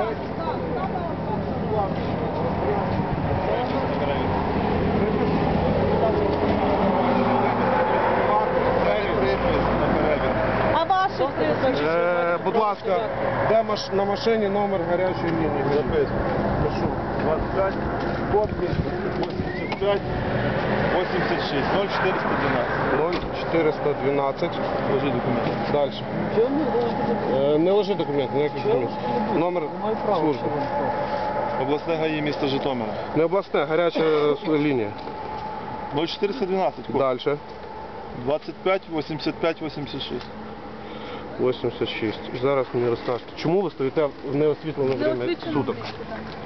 А? Е, будь ласка, де маш... на машині номер гарячої лінії? Записано. Прошу. 25, код 85, 86, 0412. 0412. Ложи документи. Далі. Е, не лежи документи, ніяких документів. Номер служби. Обласне ГАІ міста Житомира. Не обласне, гаряча е, лінія. 0412, код. Далі. 25, 85, 86. 86. Зараз мені розкажете, чому ви стоїте в неосвітлене время Неосвітлено. суток?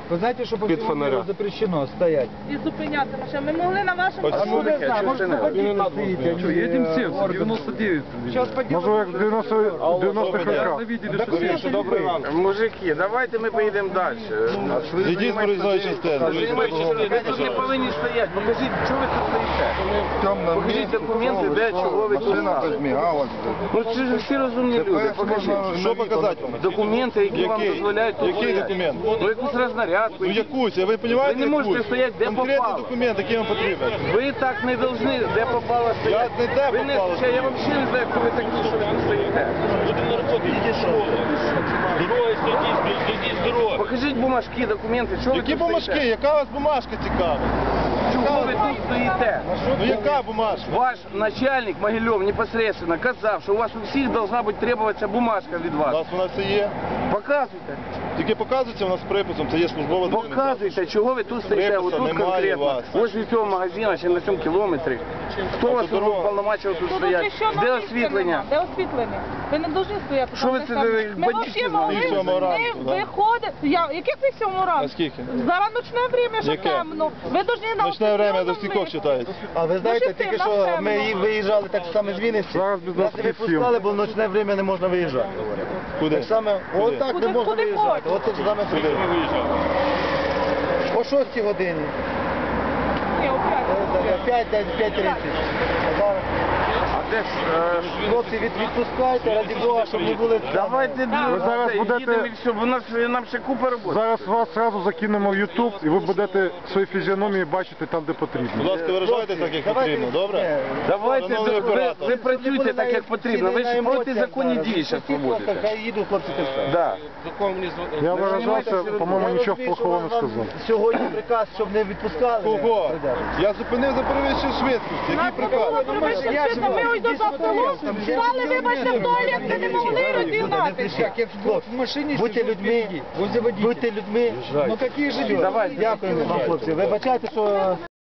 Вы знаете, что по Під всему фонаря. миру запрещено стоять? І зупиняти машину. Ми могли на вашому Ось А ну, таке, не знаю, що может, це походить, не стоите, надо. они, Едем э, 70, органы. 99. Сейчас Може, як 90 90-х роках. Вы видели, что Добрий ранок. Мужики, давайте ми поїдемо далі. Йдіть з проїзної частини. Ви тут не повинні стояти. Покажіть, чого ви тут стоїте? Покажіть документи, де чого ви тут стали. Ну це ж всі розумні люди. Покажіть. Що показати вам? Документи, які вам Який? дозволяють тут Який стояти. документ? Ну якусь рознарядку. Ну якусь, а ви розумієте? Ви не можете якусь? стояти, де Конкретний попало. документ, який вам потрібен. Ви так не повинні, де попало стояти. Я не де ви не, попало. ще, я взагалі не знаю, хто ви такі, що ви стоїте. Покажіть бумажки, документи, ви Які тут бумажки? Яка у вас бумажка цікава? Чого ви тут стоїте? Ну яка бумажка? Ваш начальник Могилев непосредственно казав, що у вас у всіх должна бути требуватися бумажка від У вас. нас вона все є. Показуйте. Тільки показується у нас приписом, це є службова. Показуйте, чого ви тут стоїте, Припису отут немає конкретно. вас. Ось від цього магазину, ще на цьому кілометрі. Хто вас дорога. уповномачив тут Тут стояти? Де освітлення? Де освітлення? Ви не повинні стояти. Що ви це, саме. ви, Ми бандитів взагалі могли І сьомого ранку, не да? виходити. Я, яких ви сьому ранку? А скільки? Зараз ночне время, що Яке? темно. Ви повинні на Ночне время до освітленому скількох А ви знаєте, тільки що ми і виїжджали так само з Вінниці. Зараз без Нас не 27. випускали, бо в ночне время не можна виїжджати. Куди? Так само, от так не можна куди виїжджати. От тут саме Куди? О 6 годині. Ні, опять. 5, 5.30. Де ж, е, хлопці від, відпускайте, раді Бога, щоб не були... Давайте Ви зараз це, будете- їдемо і все, бо у нас, нам ще купа роботи. Зараз вас одразу закинемо в YouTube і ви будете свої фізіономії бачити там, де Будь потрібно. ласка, виражайтесь так, як потрібно, добре? Давайте, Шановний ви, оператор. ви працюйте так, як потрібно. Ви ж проти законні дії зараз проводите. Хай їдуть хлопці те все. Да. Я виражався, по-моєму, нічого плохого не сказав. Сьогодні приказ, щоб не відпускали. Кого? Я зупинив за перевищення швидкості. Який приказ? я живу. ми до село, стали, вибачте, в туалет, ми не могли розігнатися. Хлопці, Будьте людьми, будьте людьми. Ну які ж люди? Дякую вам, хлопці. Вибачайте, що